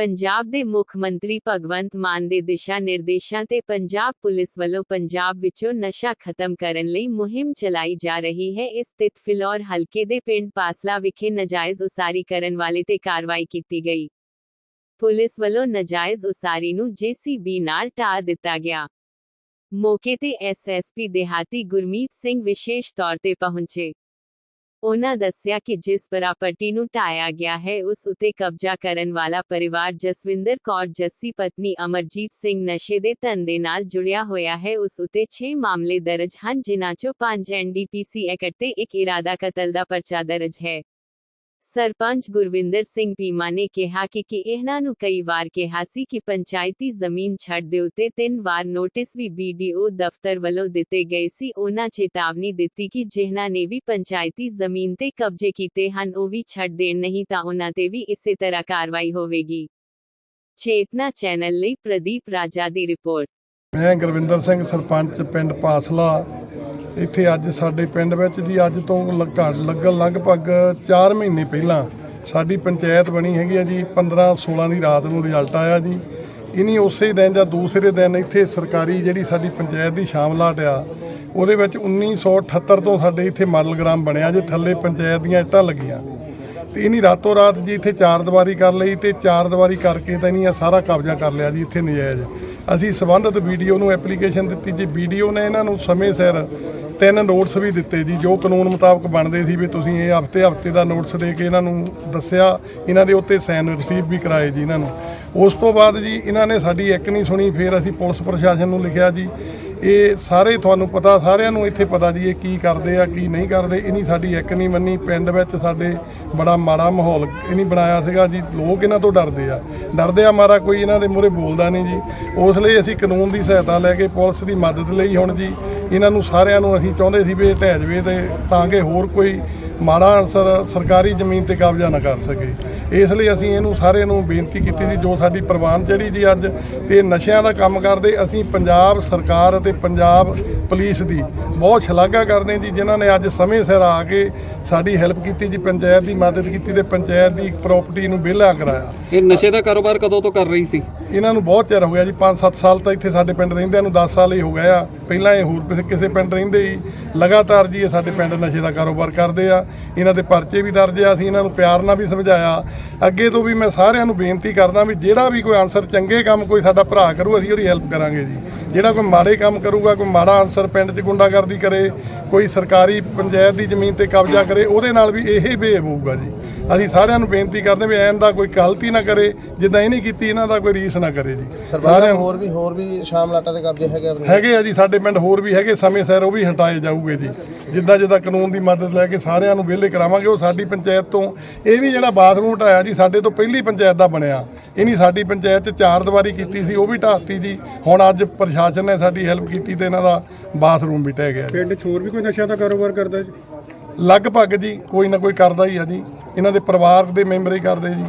ਪੰਜਾਬ ਦੇ ਮੁੱਖ ਮੰਤਰੀ ਭਗਵੰਤ ਮਾਨ ਦੇ ਦਿਸ਼ਾ ਨਿਰਦੇਸ਼ਾਂ ਤੇ ਪੰਜਾਬ ਪੁਲਿਸ ਵੱਲੋਂ ਪੰਜਾਬ ਵਿੱਚੋਂ ਨਸ਼ਾ ਖਤਮ ਕਰਨ ਲਈ ਮੁਹਿੰਮ ਚਲਾਈ ਜਾ ਰਹੀ ਹੈ। ਇਸ ਤਿਤ ਫਿਲੌਰ ਹਲਕੇ ਦੇ ਪਿੰਡ ਪਾਸਲਾ ਵਿਖੇ ਨਜਾਇਜ਼ ਉਸਾਰੀ ਕਰਨ ਵਾਲੇ ਤੇ ਕਾਰਵਾਈ ਕੀਤੀ ਗਈ। ਪੁਲਿਸ ਵੱਲੋਂ ਨਜਾਇਜ਼ ਉਸਾਰੀ ਨੂੰ ਜੀਸੀਬੀ ਨਾਲ ਢਾਹ ਦਿੱਤਾ ਗਿਆ। ਮੌਕੇ ਤੇ ਐਸਐਸਪੀ ਦਿਹਾਤੀ ਗੁਰਮੀਤ ਸਿੰਘ ਵਿਸ਼ੇਸ਼ ਤੌਰ ਤੇ ਪਹੁੰਚੇ। ਉਹਨਾਂ ਦੱਸਿਆ ਕਿ ਜਿਸ ਪ੍ਰਾਪਰਟੀ ਨੂੰ ਢਾਇਆ ਗਿਆ ਹੈ, ਉਸ ਉਤੇ ਕਬਜ਼ਾ ਕਰਨ ਵਾਲਾ ਪਰਿਵਾਰ ਜਸਵਿੰਦਰ ਕੌਰ ਜੱਸੀ ਪਤਨੀ ਅਮਰਜੀਤ ਸਿੰਘ ਨਸ਼ੇ ਦੇ ਧੰਦੇ ਨਾਲ ਜੁੜਿਆ ਹੋਇਆ ਹੈ। ਉਸ ਉਤੇ 6 ਮਾਮਲੇ ਦਰਜ ਹਨ, ਜਿਨ੍ਹਾਂ ਚੋਂ 5 ਐਨਡੀਪੀਸੀ ਐਕਟ ਤੇ ਇੱਕ ਇਰਾਦਾ ਕਤਲ ਦਾ ਪਰਚਾ ਦਰਜ ਹੈ। ਸਰਪੰਚ ਗੁਰਵਿੰਦਰ ਸਿੰਘ ਪੀਮਾ ਨੇ ਕਿਹਾ ਕਿ ਕਿ ਇਹਨਾਂ ਨੂੰ ਕਈ ਵਾਰ ਕਿਹਾ ਸੀ ਕਿ ਪੰਚਾਇਤੀ ਜ਼ਮੀਨ ਛੱਡ ਦਿਓ ਤੇ ਤਿੰਨ ਵਾਰ ਨੋਟਿਸ ਵੀ ਬੀਡੀਓ ਦਫ਼ਤਰ ਵੱਲੋਂ ਦਿੱਤੇ ਗਏ ਸੀ। ਉਹਨਾਂ ਚੇਤਾਵਨੀ ਦਿੱਤੀ ਕਿ ਜਿਨ੍ਹਾਂ ਨੇ ਵੀ ਪੰਚਾਇਤੀ ਜ਼ਮੀਨ ਤੇ ਕਬਜ਼ੇ ਕੀਤੇ ਹਨ, ਉਹ ਵੀ ਛੱਡ ਦੇਣ, ਨਹੀਂ ਤਾਂ ਉਹਨਾਂ ਤੇ ਵੀ ਇਸੇ ਤਰ੍ਹਾਂ ਕਾਰਵਾਈ ਹੋਵੇਗੀ। ਚੇਤਨਾ ਚੈਨਲ ਲਈ ਪ੍ਰਦੀਪ ਰਾਜਾ ਦੀ ਰਿਪੋਰਟ। ਮੈਂ ਗੁਰਵਿੰਦਰ ਸਿੰਘ, ਸਰਪੰਚ ਪਿੰਡ ਪਾਸਲਾ। ਇੱਥੇ ਅੱਜ ਸਾਡੇ ਪਿੰਡ ਵਿੱਚ ਜੀ ਅੱਜ ਤੋਂ ਘੱਟ ਲੱਗਣ ਲਗਭਗ 4 ਮਹੀਨੇ ਪਹਿਲਾਂ ਸਾਡੀ ਪੰਚਾਇਤ ਬਣੀ ਹੈਗੀ ਆ ਜੀ 15 16 ਦੀ ਰਾਤ ਨੂੰ ਰਿਜ਼ਲਟ ਆਇਆ ਜੀ। ਇਨੀ ਉਸੇ ਦਿਨ ਜਾਂ ਦੂਸਰੇ ਦਿਨ ਇੱਥੇ ਸਰਕਾਰੀ ਜਿਹੜੀ ਸਾਡੀ ਪੰਚਾਇਤ ਦੀ ਸ਼ਾਮਲਾਟ ਆ, ਉਹਦੇ ਵਿੱਚ 1978 ਤੋਂ ਸਾਡੇ ਇੱਥੇ ਮਾਡਲ ਗ੍ਰਾਮ ਬਣਿਆ ਜੇ, ਥੱਲੇ ਪੰਚਾਇਤ ਦੀਆਂ ਇੱਟਾਂ ਲੱਗੀਆਂ। ਤੇ ਇਨੀ ਰਾਤੋਂ ਰਾਤ ਜੀ ਇੱਥੇ ਚਾਰ ਦੀਵਾਰੀ ਕਰ ਲਈ ਤੇ ਚਾਰ ਦੀਵਾਰੀ ਕਰਕੇ ਤਾਂ ਇਨੀ ਸਾਰਾ ਕਬਜ਼ਾ ਕਰ ਲਿਆ ਜੀ ਇੱਥੇ ਨਜਾਇਜ਼। ਅਸੀਂ ਸਬੰਧਤ ਵੀਡੀਓ ਨੂੰ ਐਪਲੀਕੇਸ਼ਨ ਦਿੱਤੀ। ਜੀ ਵੀਡੀਓ ਨੇ ਇਹਨਾਂ ਨੂੰ ਸਮੇਂ ਸਿਰ ਤਿੰਨ ਨੋਟਿਸ ਵੀ ਦਿੱਤੇ ਜੀ, ਜੋ ਕਾਨੂੰਨ ਮੁਤਾਬਕ ਬਣਦੇ ਸੀ ਵੀ ਤੁਸੀਂ ਇਹ ਹਫ਼ਤੇ ਹਫ਼ਤੇ ਦਾ ਨੋਟਿਸ ਦੇ ਕੇ ਇਹਨਾਂ ਨੂੰ ਦੱਸਿਆ, ਇਹਨਾਂ ਦੇ ਉੱਤੇ ਸਾਈਨ ਰਿਸੀਵ ਵੀ ਕਰਾਏ ਜੀ ਇਹਨਾਂ ਨੂੰ। ਉਸ ਤੋਂ ਬਾਅਦ ਜੀ ਇਹਨਾਂ ਨੇ ਸਾਡੀ ਇੱਕ ਨਹੀਂ ਸੁਣੀ, ਫਿਰ ਅਸੀਂ ਪੁਲਿਸ ਪ੍ਰਸ਼ਾਸਨ ਨੂੰ ਲਿਖਿਆ ਜੀ, ਇਹ ਸਾਰੇ ਤੁਹਾਨੂੰ ਪਤਾ, ਸਾਰਿਆਂ ਨੂੰ ਇੱਥੇ ਪਤਾ ਜੀ ਇਹ ਕੀ ਕਰਦੇ ਆ, ਕੀ ਨਹੀਂ ਕਰਦੇ, ਇਨੀ ਸਾਡੀ ਇੱਕ ਨਹੀਂ ਮੰਨੀ, ਪਿੰਡ ਵਿੱਚ ਸਾਡੇ ਬੜਾ ਮਾੜਾ ਮਾਹੌਲ ਇਨੀ ਬਣਾਇਆ ਸੀਗਾ ਜੀ, ਲੋਕ ਇਹਨਾਂ ਤੋਂ ਡਰਦੇ ਆ। ਡਰਦੇ ਆ ਮਾਰਾ ਕੋਈ ਇਹਨਾਂ ਦੇ ਮੂਹਰੇ ਬੋਲਦਾ ਨਹੀਂ ਜੀ। ਉਸ ਲਈ ਅਸੀਂ ਕਾਨੂੰਨ ਦੀ ਸਹਾਇਤਾ ਲੈ ਕੇ ਪੁਲਿਸ ਦੀ ਮਦਦ ਲਈ ਹੁਣ ਜੀ ਇਹਨਾਂ ਨੂੰ ਸਾਰਿਆਂ ਨੂੰ ਅਸੀਂ ਚਾਹੁੰਦੇ ਸੀ ਵੀ ਇਹ ਢਹਿ ਜਵੇ ਤੇ ਤਾਂ ਕਿ ਹੋਰ ਕੋਈ ਮਾੜਾ ਅਨਸਰ ਸਰਕਾਰੀ ਜ਼ਮੀਨ ਤੇ ਕਬਜ਼ਾ ਨਾ ਕਰ ਸਕੇ। ਇਸ ਲਈ ਅਸੀਂ ਇਹਨੂੰ ਸਾਰੇ ਨੂੰ ਬੇਨਤੀ ਕੀਤੀ ਸੀ, ਜੋ ਸਾਡੀ ਪ੍ਰਵਾਨ ਚੜੀ ਜੀ ਅੱਜ, ਤੇ ਨਸ਼ਿਆਂ ਦਾ ਕੰਮ ਕਰਦੇ, ਅਸੀਂ ਪੰਜਾਬ ਸਰਕਾਰ ਅਤੇ ਪੰਜਾਬ ਪੁਲਿਸ ਦੀ ਬਹੁਤ ਸ਼ਲਾਘਾ ਕਰਦੇ ਹਾਂ ਜੀ, ਜਿਨ੍ਹਾਂ ਨੇ ਅੱਜ ਸਮੇਂ ਸਿਰ ਆ ਕੇ ਸਾਡੀ ਹੈਲਪ ਕੀਤੀ ਜੀ, ਪੰਚਾਇਤ ਦੀ ਮਦਦ ਕੀਤੀ ਤੇ ਪੰਚਾਇਤ ਦੀ ਪ੍ਰਾਪਰਟੀ ਨੂੰ ਵਿਹਲਾ ਕਰਾਇਆ। ਇਹ ਨਸ਼ੇ ਦਾ ਕਾਰੋਬਾਰ ਕਦੋਂ ਤੋਂ ਕਰ ਰਹੀ ਸੀ? ਇਹਨਾਂ ਨੂੰ ਬਹੁਤ ਚਿਰ ਹੋ ਗਿਆ ਜੀ 5-7 ਸਾਲ ਤਾਂ ਇੱਥੇ ਸਾਡੇ ਪਿੰਡ ਰਹਿੰਦਿਆਂ ਨੂੰ 10 ਸਾਲ ਹੀ ਹੋ ਗਏ ਆ। ਪਹਿਲਾਂ ਇਹ ਹੋਰ ਕਿਸੇ- ਕਿਸੇ ਪਿੰਡ ਰਹਿੰਦੇ ਹੀ ਲਗਾਤਾਰ ਜੀ ਇਹ ਸਾਡੇ ਪਿੰਡ ਨਸ਼ੇ ਦਾ ਕਾਰੋਬਾਰ ਕਰਦੇ ਆ। ਇਹਨਾਂ ਦੇ ਪਰਚੇ ਵੀ ਦਰਜ ਆ, ਅਸੀਂ ਇਹਨਾਂ ਨੂੰ ਪਿਆਰ ਨਾਲ ਵੀ ਸਮਝਾਇਆ। ਅੱਗੇ ਤੋਂ ਵੀ ਮੈਂ ਸਾਰਿਆਂ ਨੂੰ ਬੇਨਤੀ ਕਰਦਾ ਵੀ ਜਿਹੜਾ ਵੀ ਕੋਈ ਆਨਸਰ ਚੰਗੇ ਕੰਮ ਕੋਈ ਸਾਡਾ ਭਰਾ ਕਰੂ, ਅਸੀਂ ਉਹਦੀ ਹੈਲਪ ਕਰਾਂਗੇ ਜੀ। ਜਿਹੜਾ ਕੋਈ ਮਾੜੇ ਕੰਮ ਕਰੂਗਾ, ਕੋਈ ਮਾੜਾ ਆਨਸਰ ਪਿੰਡ 'ਚ ਗੁੰਡਾਗਰਦੀ ਕਰੇ, ਕੋਈ ਸਰਕਾਰੀ ਪੰਚਾਇਤ ਦੀ ਜ਼ਮੀਨ ਤੇ ਕਬਜ਼ਾ ਕਰੇ, ਉਹਦੇ ਨਾਲ ਵੀ ਇਹੀ ਬੇਹਬ ਹੋਊਗਾ ਜੀ। ਅਸੀਂ ਸਾਰਿਆਂ ਨੂੰ ਬੇਨਤੀ ਕਰਦੇ ਵੀ ਐਨ ਦਾ ਕੋਈ ਗਲਤੀ ਨਾ ਕਰੇ ਜਿੱਦਾਂ ਇਹ ਨਹੀਂ ਕੀਤੀ ਇਹਨਾਂ ਦਾ ਕੋਈ ਰੀਸ ਨਾ ਕਰੇ ਜੀ। ਸਾਰਿਆਂ ਹੋਰ ਵੀ ਹੋਰ ਵੀ ਸ਼ਾਮ ਲਾਟਾ ਦੇ ਕਬਜ਼ੇ ਹੈਗੇ ਆਪਣੇ? ਹੈਗੇ ਆ ਜੀ ਸਾਡੇ ਪਿੰਡ ਹੋਰ ਵੀ ਹੈਗੇ ਸਮੇਂ ਸਿਰ ਉਹ ਵੀ ਹਟਾਏ ਜਾਊਗੇ ਜੀ। ਜਿੱਦਾਂ ਜਿੱਦਾਂ ਕਾਨੂੰਨ ਦੀ ਮਦਦ ਲੈ ਕੇ ਸਾਰਿਆਂ ਨੂੰ ਵਿਹਲੇ ਕਰਾਵਾਂਗੇ ਉਹ ਸਾਡੀ ਪੰਚਾਇਤ ਤੋਂ ਇਹ ਵੀ ਜਿਹੜਾ ਬਾਥਰੂਮ ਹਟਾਇਆ ਜੀ ਸਾਡੇ ਤੋਂ ਪਹਿਲੀ ਪੰਚਾਇਤ ਦਾ ਬਣਿਆ। ਇਹ ਨਹੀਂ ਸਾਡੀ ਪੰਚਾਇਤ 'ਚ ਚਾਰ ਦੀਵਾਰੀ ਕੀਤੀ ਸੀ ਉਹ ਵੀ ਢਾਤੀ ਜੀ। ਹੁਣ ਅੱਜ ਪ੍ਰਸ਼ਾਸਨ ਨੇ ਸਾਡੀ ਹੈਲਪ ਕੀਤੀ ਤੇ ਇਹਨਾਂ ਦਾ ਬਾਥਰੂਮ ਵੀ ਟਹਿ ਗਿਆ ਜੀ। ਪਿੰਡ 'ਚ ਹੋਰ ਵੀ ਕੋਈ ਨਸ਼ਾ ਦਾ ਕਾਰੋਬਾਰ ਕਰਦਾ ਜੀ? ਲਗਭਗ ਜੀ ਕੋਈ ਨਾ ਕੋਈ ਕਰਦਾ ਹੀ ਆ ਜੀ। ਇਹਨਾਂ ਦੇ ਪਰਿਵਾਰ ਦੇ ਮੈਂਬਰ ਹੀ ਕਰਦੇ ਜੀ।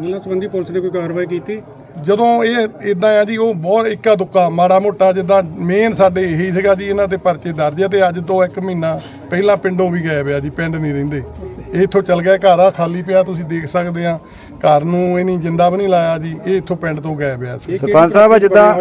ਉਹਨਾਂ ਸੰਬੰਧੀ ਪੁਲਿਸ ਨੇ ਕੋਈ ਕਾਰਵਾਈ ਕੀਤੀ? ਜਦੋਂ ਇਹ ਇਦਾਂ ਆ ਜੀ ਉਹ ਬਹੁਤ ਇੱਕਾ ਦੁੱਕਾ ਮਾੜਾ ਮੋਟਾ ਜਿੱਦਾਂ ਮੇਨ ਸਾਡੇ ਇਹੀ ਸੀਗਾ ਜੀ ਇਹਨਾਂ ਤੇ ਪਰਚੇ ਦਰਜ ਆ ਤੇ ਅੱਜ ਤੋਂ ਇੱਕ ਮਹੀਨਾ ਪਹਿਲਾਂ ਪਿੰਡੋਂ ਵੀ ਗਏ ਪਿਆ ਜੀ ਪਿੰਡ ਨਹੀਂ ਰਹਿੰਦੇ। ਇਹ ਇੱਥੋਂ ਚਲ ਗਿਆ ਘਰ ਆ ਖਾਲੀ ਪਿਆ ਤੁਸੀਂ ਦੇਖ ਸਕਦੇ ਆ। ਘਰ ਨੂੰ ਇਹ ਨਹੀਂ ਜਿੰਦਾ ਵੀ ਨਹੀਂ ਲਾਇਆ ਜੀ ਇਹ ਇੱਥੋਂ ਪਿੰਡ ਤੋਂ ਗਏ ਪਿਆ ਸੀ ਸਰਪੰਚ ਸਾਹਿਬ ਜਿੱਦਾਂ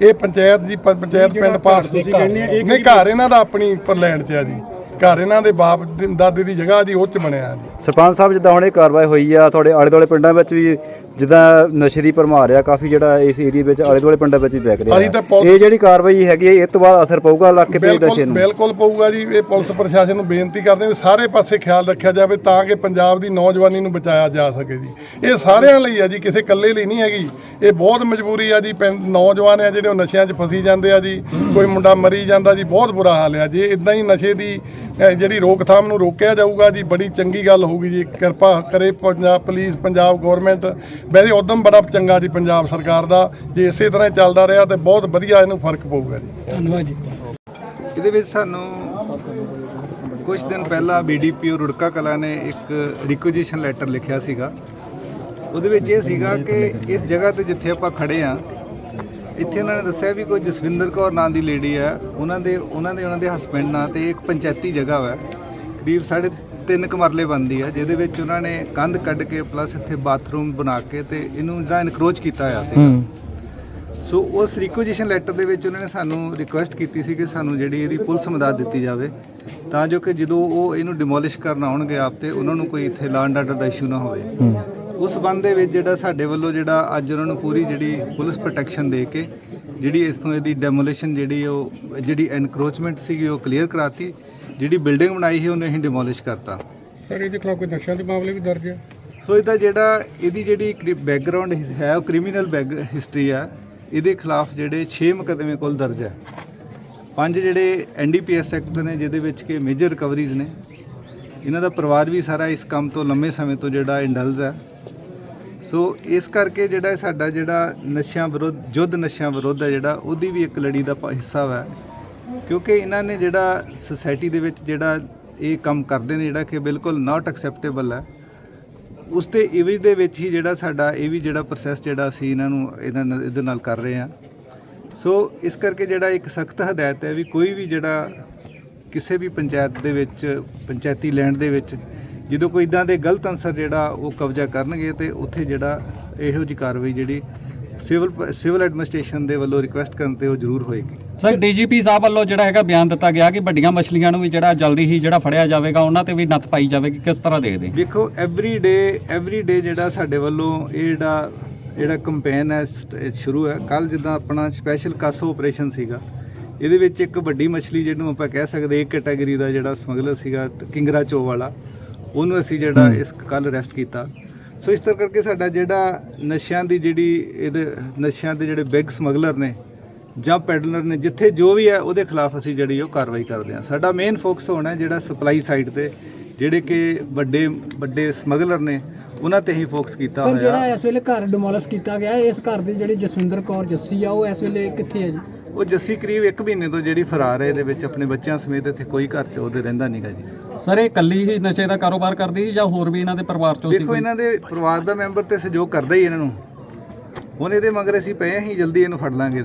ਇਹ ਪੰਚਾਇਤ ਜੀ ਪੰਚਾਇਤ ਪਿੰਡ ਪਾਸ ਤੁਸੀਂ ਕਹਿੰਦੇ ਆ, ਇਹ ਨਹੀਂ ਘਰ ਇਹਨਾਂ ਦਾ ਆਪਣੀ ਪਰਲੈਂਡ 'ਚ ਆ ਜੀ। ਘਰ ਇਹਨਾਂ ਦੇ ਬਾਪ ਦੇ- ਦਾਦੇ ਦੀ ਜਗ੍ਹਾ ਜੀ ਉਹ 'ਚ ਬਣਿਆ ਜੀ। ਸਰਪੰਚ ਸਾਹਿਬ ਜਿੱਦਾਂ ਹੁਣ ਇਹ ਕਾਰਵਾਈ ਹੋਈ ਆ ਤੁਹਾਡੇ ਆਲੇ ਦੁਆਲੇ ਪਿੰਡਾਂ ਵਿੱਚ ਵੀ ਜਿੱਦਾਂ ਨਸ਼ੇ ਦੀ ਭਰਮਾਰ ਆ ਕਾਫੀ ਜਿਹੜਾ ਇਸ ਏਰੀਆ ਵਿੱਚ ਆਲੇ ਦੁਆਲੇ ਪਿੰਡਾਂ ਵਿੱਚ ਵੀ ਵਿਕ ਰਿਹਾ ਅਸੀਂ ਤਾਂ ਪੁਲਿਸ- ਇਹ ਜਿਹੜੀ ਕਾਰਵਾਈ ਹੈਗੀ ਇਹ ਤੋਂ ਬਾਅਦ ਅਸਰ ਪਊਗਾ ਇਲਾਕੇ ਤੇ ਨਸ਼ੇ ਬਿਲਕੁਲ ਨੂੰ। ਬਿਲਕੁਲ ਪਊਗਾ ਜੀ ਇਹ ਪੁਲਿਸ ਪ੍ਰਸ਼ਾਸਨ ਨੂੰ ਬੇਨਤੀ ਕਰਦੇ ਹਾਂ ਵੀ ਸਾਰੇ ਪਾਸੇ ਖਿਆਲ ਰੱਖਿਆ ਜਾਵੇ ਤਾਂ ਕਿ ਪੰਜਾਬ ਦੀ ਨੌਜਵਾਨੀ ਨੂੰ ਬਚਾਇਆ ਜਾ ਸਕੇ ਜੀ। ਇਹ ਸਾਰਿਆਂ ਲਈ ਆ ਜੀ ਕਿਸੇ ਇਕੱਲੇ ਲਈ ਨਹੀਂ ਹੈਗੀ। ਇਹ ਬਹੁਤ ਮਜਬੂਰੀ ਆ ਜੀ ਪਿੰਡ ਨੌਜਵਾਨ ਆ ਜਿਹੜੇ ਉਹ ਨਸ਼ਿਆਂ 'ਚ ਫਸੀ ਜਾਂਦੇ ਆ ਜੀ ਕੋਈ ਮੁੰਡਾ ਮਰੀ ਜਾਂਦਾ ਜੀ ਬਹੁਤ ਬੁਰਾ ਹਾਲ ਆ ਜੀ। ਇਦਾਂ ਹੀ ਨਸ਼ੇ ਦੀ ਜਿਹੜੀ ਰੋਕਥਾਮ ਨੂੰ ਰੋਕਿਆ ਜਾਊਗਾ ਜੀ ਬੜੀ ਚੰਗੀ ਗੱਲ ਹੋਊਗੀ ਜੀ। ਕਿਰਪਾ ਕਰੇ ਪੰਜਾਬ ਪੁਲਿਸ ਪੰਜਾਬ ਗਵਰਨਮੈਂਟ। ਵੈਸੇ ਉਦਮ ਬੜਾ ਚੰਗਾ ਜੀ ਪੰਜਾਬ ਸਰਕਾਰ ਦਾ। ਜੇ ਇਸੇ ਤਰ੍ਹਾਂ ਚੱਲਦਾ ਰਿਹਾ ਤੇ ਬਹੁਤ ਵਧੀਆ ਇਹਨੂੰ ਫ਼ਰਕ ਪਊਗਾ ਜੀ। ਇਹਦੇ ਵਿੱਚ ਸਾਨੂੰ ਕੁਝ ਦਿਨ ਪਹਿਲਾਂ ਬੀਡੀਪੀਓ ਰੁੜਕਾ ਕਲਾ ਨੇ ਇੱਕ ਰਿਕੁਜੀਸ਼ਨ ਲੈਟਰ ਲਿਖਿਆ ਸੀਗਾ। ਉਹਦੇ ਵਿੱਚ ਇਹ ਸੀਗਾ ਕਿ ਇਸ ਜਗ੍ਹਾ ਤੇ ਜਿੱਥੇ ਆਪਾਂ ਖੜੇ ਆ ਇੱਥੇ ਉਹਨਾਂ ਨੇ ਦੱਸਿਆ ਵੀ ਕੋਈ ਜਸਵਿੰਦਰ ਕੌਰ ਨਾਂ ਦੀ ਲੇਡੀ ਆ ਉਹਨਾਂ ਦੇ ਉਹਨਾਂ ਦੇ ਉਹਨਾਂ ਦੇ ਹਸਬੰਡ ਨਾਂ ਤੇ ਇੱਕ ਪੰਚਾਇਤੀ ਜਗ੍ਹਾ ਵਾ। ਕਰੀਬ ਸਾਢੇ ਤਿੰਨ ਕਮਰਲੇ ਬਣਦੀ ਆ ਜਿਹਦੇ ਵਿੱਚ ਉਹਨਾਂ ਨੇ ਕੰਧ ਕੱਢ ਕੇ ਪਲੱਸ ਇੱਥੇ ਬਾਥਰੂਮ ਬਣਾ ਕੇ ਤੇ ਇਹਨੂੰ ਜਿਹੜਾ ਇਨਕਰੋਚ ਕੀਤਾ ਹੋਇਆ ਸੀ ਸੋ ਉਸ ਰਿਕੁਜੀਸ਼ਨ ਲੈਟਰ ਦੇ ਵਿੱਚ ਉਹਨਾਂ ਨੇ ਸਾਨੂੰ ਰਿਕੁਐਸਟ ਕੀਤੀ ਸੀ ਕਿ ਸਾਨੂੰ ਜਿਹੜੀ ਇਹਦੀ ਪੁਲਿਸ ਮਦਦ ਦਿੱਤੀ ਜਾਵੇ। ਤਾਂ ਜੋ ਕਿ ਜਦੋਂ ਉਹ ਇਹਨੂੰ ਡਿਮੋਲਿਸ਼ ਕਰਨ ਆਉਣਗੇ ਆਪ ਤੇ ਉਹਨਾਂ ਨੂੰ ਕੋਈ ਇੱਥੇ ਲਾਂਡ ਆਰਡਰ ਦਾ ਇਸ਼ੂ ਨਾ ਹੋਵੇ। ਉਸ ਬੰਦ ਦੇ ਵਿੱਚ ਜਿਹੜਾ ਸਾਡੇ ਵੱਲੋਂ ਜਿਹੜਾ ਅੱਜ ਉਹਨਾਂ ਨੂੰ ਪੂਰੀ ਜਿਹੜੀ ਪੁਲਿਸ ਪ੍ਰੋਟੈਕਸ਼ਨ ਦੇ ਕੇ ਜਿਹੜੀ ਇਸ ਤੋਂ ਇਹਦੀ ਡੈਮੋਲੀਸ਼ਨ ਜਿਹੜੀ ਉਹ ਜਿਹੜੀ ਐਨਕਰੋਚਮੈਂਟ ਸੀਗੀ ਉਹ ਕਲੀਅਰ ਕਰਾਤੀ ਜਿਹੜੀ ਬਿਲਡਿੰਗ ਬਣਾਈ ਸੀ ਉਹਨੇ ਅਸੀਂ ਡਿਮੋਲਿਸ਼ ਕਰਤਾ। ਸਰ ਇਹਦੇ ਖਿਲਾਫ ਕੋਈ ਨਸ਼ਿਆਂ ਦੇ ਮਾਮਲੇ ਵੀ ਦਰਜ ਹੈ ਸੋ ਇਹਦਾ ਜਿਹੜਾ ਇਹਦੀ ਜਿਹੜੀ ਬੈਕਗ੍ਰਾਉਂਡ ਹੈ ਉਹ ਕ੍ਰਿਮੀਨਲ ਬੈਕ ਹਿਸਟਰੀ ਆ। ਇਹਦੇ ਖਿਲਾਫ ਜਿਹੜੇ 6 ਮੁਕੱਦਮੇ ਕੁੱਲ ਦਰਜ ਹੈ ਪੰਜ ਜਿਹੜੇ ਐਨਡੀਪੀਐਸ ਐਕਟ ਨੇ ਜਿਹਦੇ ਵਿੱਚ ਕਿ ਮੇਜਰ ਰਿਕਵਰੀਜ਼ ਨੇ। ਇਹਨਾਂ ਦਾ ਪਰਿਵਾਰ ਵੀ ਸਾਰਾ ਇਸ ਕੰਮ ਤੋਂ ਲੰਮੇ ਸਮੇਂ ਤੋਂ ਜਿਹੜਾ ਇੰਡਲਜ ਹੈ ਸੋ ਇਸ ਕਰਕੇ ਜਿਹੜਾ ਸਾਡਾ ਜਿਹੜਾ ਨਸ਼ਿਆਂ ਵਿਰੁੱਧ ਯੁੱਧ ਨਸ਼ਿਆਂ ਵਿਰੁੱਧ ਹੈ ਜਿਹੜਾ, ਉਹਦੀ ਵੀ ਇੱਕ ਲੜੀ ਦਾ ਪ- ਹਿੱਸਾ ਹੈ ਕਿਉਂਕਿ ਇਹਨਾਂ ਨੇ ਜਿਹੜਾ ਸੁਸਾਇਟੀ ਦੇ ਵਿੱਚ ਜਿਹੜਾ ਇਹ ਕੰਮ ਕਰਦੇ ਨੇ, ਜਿਹੜਾ ਕਿ ਬਿਲਕੁਲ ਨਾਟ ਐਕਸੈਪਟੇਬਲ ਹੈ, ਉਸ ਤੇ ਇਵੇਜ਼ ਦੇ ਵਿੱਚ ਹੀ ਜਿਹੜਾ ਸਾਡਾ, ਇਹ ਵੀ ਜਿਹੜਾ ਪ੍ਰੋਸੈਸ ਜਿਹੜਾ ਅਸੀਂ ਇਹਨਾਂ ਨੂੰ, ਇਹਨਾਂ ਨਾਲ ਇਹਦੇ ਨਾਲ ਕਰ ਰਹੇ ਹਾਂ। ਸੋ ਇਸ ਕਰਕੇ ਜਿਹੜਾ ਇੱਕ ਸਖਤ ਹਦਾਇਤ ਹੈ ਵੀ ਕੋਈ ਵੀ ਜਿਹੜਾ ਕਿਸੇ ਵੀ ਪੰਚਾਇਤ ਦੇ ਵਿੱਚ, ਪੰਚਾਇਤੀ ਲੈਂਡ ਦੇ ਵਿੱਚ ਜਦੋਂ ਕੋਈ ਇਦਾਂ ਦੇ ਗਲਤ ਅਨਸਰ ਜਿਹੜਾ ਉਹ ਕਬਜ਼ਾ ਕਰਨਗੇ ਤੇ ਉੱਥੇ ਜਿਹੜਾ ਇਹੋ ਜੀ ਕਾਰਵਾਈ ਜਿਹੜੀ ਸਿਵਲ ਸਿਵਲ ਐਡਮਿਨਿਸਟ੍ਰੇਸ਼ਨ ਦੇ ਵੱਲੋਂ ਰਿਕੁਐਸਟ ਕਰਨ ਤੇ ਉਹ ਜ਼ਰੂਰ ਹੋਏਗੀ। ਸਰ ਡੀਜੀਪੀ ਸਾਹਿਬ ਵੱਲੋਂ ਜਿਹੜਾ ਹੈਗਾ ਬਿਆਨ ਦਿੱਤਾ ਗਿਆ ਕਿ ਵੱਡੀਆਂ ਮਛਲੀਆਂ ਨੂੰ ਵੀ ਜਿਹੜਾ ਜਲਦੀ ਹੀ ਜਿਹੜਾ ਫੜਿਆ ਜਾਵੇਗਾ ਉਹਨਾਂ ਤੇ ਵੀ ਨੱਥ ਪਾਈ ਜਾਵੇਗੀ। ਕਿਸ ਤਰ੍ਹਾਂ ਦੇਖਦੇ ਵੇਖੋ ਐਵਰੀ ਡੇ ਐਵਰੀ ਡੇ ਜਿਹੜਾ ਸਾਡੇ ਵੱਲੋਂ ਇਹ ਜਿਹੜਾ ਜਿਹੜਾ ਕੰਪੇਨ ਹੈ ਸ਼ੁਰੂ ਹੈ। ਕੱਲ ਜਿੱਦਾਂ ਆਪਣਾ ਸਪੈਸ਼ਲ ਕਾਸੋ ਆਪਰੇਸ਼ਨ ਸੀਗਾ ਇਹਦੇ ਵਿੱਚ ਇੱਕ ਵੱਡੀ ਮਛਲੀ ਜਿਹਨੂੰ ਆਪਾਂ ਕਹਿ ਸਕਦੇ ਇੱਕ ਕੈਟਾਗਰੀ ਦਾ ਜਿਹੜਾ ਸਮਗਲਰ ਸੀਗਾ ਕਿੰਗਰਾ ਚੋ ਵਾਲਾ। ਉਹਨੂੰ ਅਸੀਂ ਜਿਹੜਾ ਇਸ ਕੱਲ ਅਰੈਸਟ ਕੀਤਾ। ਸੋ ਇਸ ਤਰ੍ਹਾਂ ਕਰਕੇ ਸਾਡਾ ਜਿਹੜਾ ਨਸ਼ਿਆਂ ਦੀ ਜਿਹੜੀ ਇਹਦੇ ਨਸ਼ਿਆਂ ਦੇ ਜਿਹੜੇ ਬਿਗ ਸਮਗਲਰ ਨੇ ਜਾਂ ਪੈਡਲਰ ਨੇ ਜਿੱਥੇ ਜੋ ਵੀ ਹੈ ਉਹਦੇ ਖਿਲਾਫ ਅਸੀਂ ਜਿਹੜੀ ਉਹ ਕਾਰਵਾਈ ਕਰਦੇ ਹਾਂ। ਸਾਡਾ ਮੇਨ ਫੋਕਸ ਹੋਣਾ ਹੈ ਜਿਹੜਾ ਸਪਲਾਈ ਸਾਈਡ ਤੇ ਜਿਹੜੇ ਕਿ ਵੱਡੇ ਵੱਡੇ ਸਮਗਲਰ ਨੇ ਉਹਨਾਂ ਤੇ ਹੀ ਫੋਕਸ ਕੀਤਾ ਸਰ ਜਿਹੜਾ ਹੋਇਆ ਇਸ ਵੇਲੇ ਘਰ ਡਿਮੋਲਿਸ਼ ਕੀਤਾ ਗਿਆ ਇਸ ਘਰ ਦੀ ਜਿਹੜੀ ਜਸਵਿੰਦਰ ਕੌਰ ਜੱਸੀ ਆ ਉਹ ਇਸ ਵੇਲੇ ਕਿੱਥੇ ਹੈ ਜੀ? ਉਹ ਜੱਸੀ ਕਰੀਬ 1 ਮਹੀਨੇ ਤੋਂ ਜਿਹੜੀ ਫਰਾਰ ਹੈ ਇਹਦੇ ਵਿੱਚ ਆਪਣੇ ਬੱਚਿਆਂ ਸਮੇਤ ਇੱਥੇ ਕੋਈ ਘਰ 'ਚ ਉਹਦੇ ਰਹਿੰਦਾ ਨਹੀਂਗਾ ਜੀ। ਸਰ ਇਹ ਇਕੱਲੀ ਹੀ ਨਸ਼ੇ ਦਾ ਕਾਰੋਬਾਰ ਕਰਦੀ ਸੀ ਜਾਂ ਹੋਰ ਵੀ ਇਹਨਾਂ ਦੇ ਪਰਿਵਾਰ ਚੋਂ ਸੀ ਦੇਖੋ ਕੋਈ? ਇਹਨਾਂ ਦੇ ਪਰਿਵਾਰ ਦਾ ਮੈਂਬਰ ਤੇ ਸਹਿਯੋਗ ਕਰਦਾ ਹੀ ਇਹਨਾਂ ਨੂੰ। ਹੁਣ ਇਹਦੇ ਮਗਰ ਅਸੀਂ ਪਏ ਹਾਂ ਜਲਦੀ ਇਹਨੂੰ ਫੜ ਲਾਂਗੇ।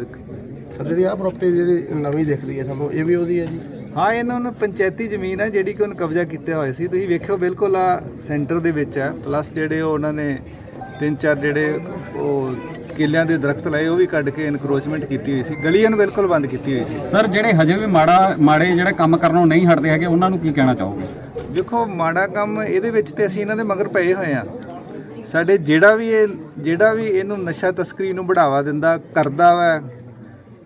ਸਰ ਜਿਹੜੀ ਆ ਪ੍ਰਾਪਰਟੀ ਜਿਹੜੀ ਨਵੀਂ ਦਿਖ ਰਹੀ ਹੈ ਸਾਨੂੰ ਇਹ ਵੀ ਉਹਦੀ ਹੈ ਜੀ? ਹਾਂ ਇਹਨਾਂ ਨੂੰ ਪੰਚਾਇਤੀ ਜ਼ਮੀਨ ਹੈ ਜਿਹੜੀ ਕਿ ਉਹਨ ਕਬਜ਼ਾ ਕੀਤਾ ਹੋਇਆ ਸੀ। ਤੁਸੀਂ ਵੇਖਿਓ ਬਿਲਕੁਲ ਆ ਸੈਂਟਰ ਦੇ ਵਿੱਚ ਹੈ। ਪਲੱਸ ਜਿਹੜੇ ਉਹ ਉਹਨਾਂ ਨੇ ਤਿੰਨ ਚਾਰ ਜਿਹੜੇ ਉਹ ਕਿੱਲਿਆਂ ਦੇ ਦਰਖਤ ਲਾਏ ਉਹ ਵੀ ਕੱਢ ਕੇ ਇਨਕਰੋਚਮੈਂਟ ਕੀਤੀ ਹੋਈ ਸੀ। ਗਲੀਆਂ ਨੂੰ ਬਿਲਕੁਲ ਬੰਦ ਕੀਤੀ ਹੋਈ ਸੀ। ਸਰ ਜਿਹੜੇ ਹਜੇ ਵੀ ਮਾੜਾ ਮਾੜੇ ਜਿਹੜੇ ਕੰਮ ਕਰਨੋਂ ਨਹੀਂ ਹਟਦੇ ਹੈਗੇ ਉਹਨਾਂ ਨੂੰ ਕੀ ਕਹਿਣਾ ਚਾਹੋਗੇ? ਦੇਖੋ ਮਾੜਾ ਕੰਮ ਇਹਦੇ ਵਿੱਚ ਤੇ ਅਸੀਂ ਇਹਨਾਂ ਦੇ ਮਗਰ ਪਏ ਹੋਏ ਆ ਸਾਡੇ ਜਿਹੜਾ ਵੀ ਇਹ ਜਿਹੜਾ ਵੀ ਇਹਨੂੰ ਨਸ਼ਾ ਤਸਕਰੀ ਨੂੰ ਬੜਾਵਾ ਦਿੰਦਾ ਕਰਦਾ ਵਾ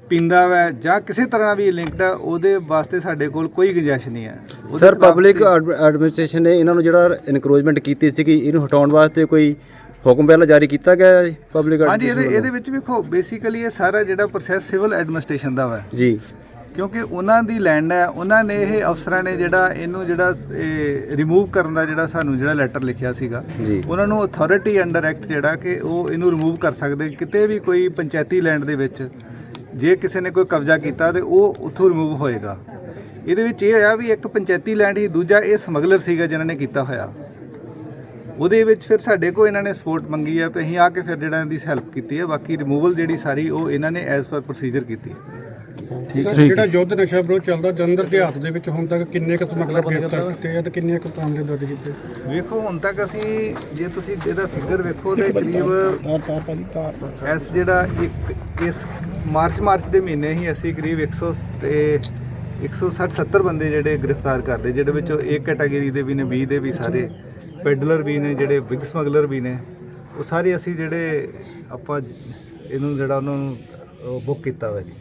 ਪੀਂਦਾ ਵਾ ਜਾਂ ਕਿਸੇ ਤਰ੍ਹਾਂ ਵੀ ਲਿੰਕਡ ਆ ਉਹਦੇ ਵਾਸਤੇ ਸਾਡੇ ਕੋਲ ਕੋਈ ਗੁੰਜਾਇਸ਼ ਨਹੀਂ ਹੈ। ਸਰ ਪਬਲਿਕ ਐਡਮਿਨਿਸਟ੍ਰੇਸ਼ਨ ਨੇ ਇਹਨਾਂ ਨੂੰ ਜਿਹੜਾ ਇਨਕਰੋਚਮੈਂਟ ਕੀਤੀ ਸੀਗੀ ਇਹਨੂੰ ਹਟਾਉਣ ਵਾਸਤੇ ਕੋਈ ਹੁਕਮ ਪਹਿਲਾਂ ਜਾਰੀ ਕੀਤਾ ਗਿਆ ਹੈ ਪਬਲਿਕ ਹਾਂਜੀ ਇਹਦੇ ਇਹਦੇ ਵਿੱਚ ਵੇਖੋ ਬੇਸਿਕਲੀ ਇਹ ਸਾਰਾ ਜਿਹੜਾ ਪ੍ਰੋਸੈਸ ਸਿਵਲ ਐਡਮਿਨਿਸਟ੍ਰੇਸ਼ਨ ਦਾ ਵਾ। ਜੀ। ਕਿਉਂਕਿ ਉਹਨਾਂ ਦੀ ਲੈਂਡ ਹੈ ਉਹਨਾਂ ਨੇ ਇਹ ਅਫਸਰਾਂ ਨੇ ਜਿਹੜਾ ਇਹਨੂੰ ਜਿਹੜਾ ਰਿਮੂਵ ਕਰਨ ਦਾ ਜਿਹੜਾ ਸਾਨੂੰ ਜਿਹੜਾ ਲੈਟਰ ਲਿਖਿਆ ਸੀਗਾ। ਉਹਨਾਂ ਨੂੰ ਅਥਾਰਟੀ ਅੰਡਰ ਐਕਟ ਜਿਹੜਾ ਕਿ ਉਹ ਇਹਨੂੰ ਰਿਮੂਵ ਕਰ ਸਕਦੇ ਕਿਤੇ ਵੀ ਕੋਈ ਪੰਚਾਇਤੀ ਲੈਂਡ ਦੇ ਵਿੱਚ ਜੇ ਕਿਸੇ ਨੇ ਕੋਈ ਕਬਜ਼ਾ ਕੀਤਾ ਤੇ ਉਹ ਉੱਥੋਂ ਰਿਮੂਵ ਹੋਏਗਾ। ਇਹਦੇ ਵਿੱਚ ਇਹ ਹੋਇਆ ਵੀ ਇੱਕ ਪੰਚਾਇਤੀ ਲੈਂਡ ਹੀ ਦੂਜਾ ਇਹ ਸਮਗਲਰ ਸੀਗਾ ਜਿਨ੍ਹਾਂ ਨੇ ਕੀਤਾ ਹੋਇਆ। ਉਹਦੇ ਵਿੱਚ ਫਿਰ ਸਾਡੇ ਕੋਲ ਇਹਨਾਂ ਨੇ ਸਪੋਰਟ ਮੰਗੀ ਹੈ ਤੇ ਅਸੀਂ ਆ ਕੇ ਫਿਰ ਜਿਹੜਾ ਇਹਦੀ ਹੈਲਪ ਕੀਤੀ ਹੈ ਬਾਕੀ ਰਿਮੂਵਲ ਜਿਹੜੀ ਸਾਰੀ ਉਹ ਇਹਨਾਂ ਨੇ ਐਜ਼ ਪਰ ਪ੍ਰੋਸੀਜਰ ਕੀਤੀ ਹੈ। ਸਰ ਜਿਹੜਾ ਯੁੱਧ ਨਸ਼ਾ ਵਿਰੋਧ ਚੱਲਦਾ ਜਲੰਧਰ ਦਿਹਾਤ ਦੇ ਵਿੱਚ ਹੁਣ ਤੱਕ ਕਿੰਨੇ ਕੁ ਸਮਗਲਰ ਗ੍ਰਿਫਤਾਰ ਕੀਤੇ ਆ ਤੇ ਕਿੰਨੇ ਕੁ ਮਾਮਲੇ ਦਰਜ ਕੀਤੇ? ਵੇਖੋ ਹੁਣ ਤੱਕ ਅਸੀਂ ਜੇ ਤੁਸੀਂ ਇਹਦਾ ਫਿਗਰ ਵੇਖੋ ਤੇ ਕਰੀਬ ਐਸ ਜਿਹੜਾ ਇੱਕ ਇਸ ਮਾਰਚ ਮਾਰਚ ਦੇ ਮਹੀਨੇ ਹੀ ਅਸੀਂ ਕਰੀਬ 100 ਤੇ 160 70 ਬੰਦੇ ਜਿਹੜੇ ਗ੍ਰਿਫਤਾਰ ਕਰ ਲਏ ਜਿਹੜੇ ਵਿੱਚੋਂ ਇੱਕ ਕੈਟਾਗਰੀ ਦੇ ਵੀ ਨੇ 20 ਦੇ ਵੀ ਸਾਰੇ। ਪੈਡਲਰ ਵੀ ਨੇ, ਜਿਹੜੇ ਬਿਗ ਸਮਗਲਰ ਵੀ ਨੇ, ਉਹ ਸਾਰੇ ਅਸੀਂ ਜਿਹੜੇ ਆਪਾਂ ਇਹਨੂੰ ਜਿਹੜਾ ਉਹਨਾਂ ਨੂੰ ਬੁੱਕ ਕੀਤਾ ਹੋਇਆ ਜੀ।